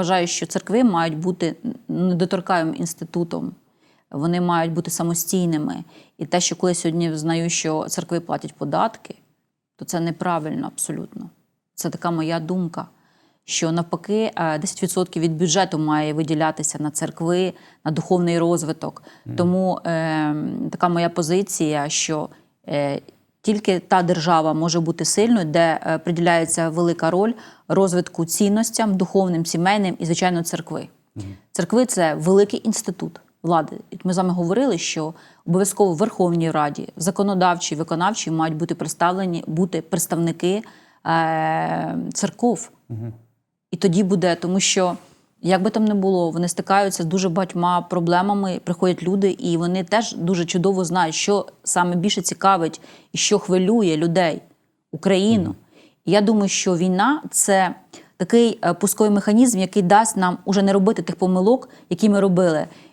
вважаю, що церкви мають бути недоторкаємим інститутом. Вони мають бути самостійними. І те, що коли сьогодні знаю, що церкви платять податки, то це неправильно абсолютно. Це така моя думка. Що навпаки, е, 10% від бюджету має виділятися на церкви, на духовний розвиток. Тому е, така моя позиція, що е, тільки та держава може бути сильною, де е, приділяється велика роль розвитку цінностям, духовним, сімейним і, звичайно, церкви. Церкви це великий інститут влади. Ми з вами говорили, що обов'язково в Верховній Раді, в законодавчій, виконавчій мають бути представлені бути представники е, церков. І тоді буде, тому що. Як би там не було, вони стикаються з дуже багатьма проблемами. Приходять люди, і вони теж дуже чудово знають, що саме більше цікавить і що хвилює людей, Україну. І я думаю, що війна це такий е, пусковий механізм, який дасть нам уже не робити тих помилок, які ми робили.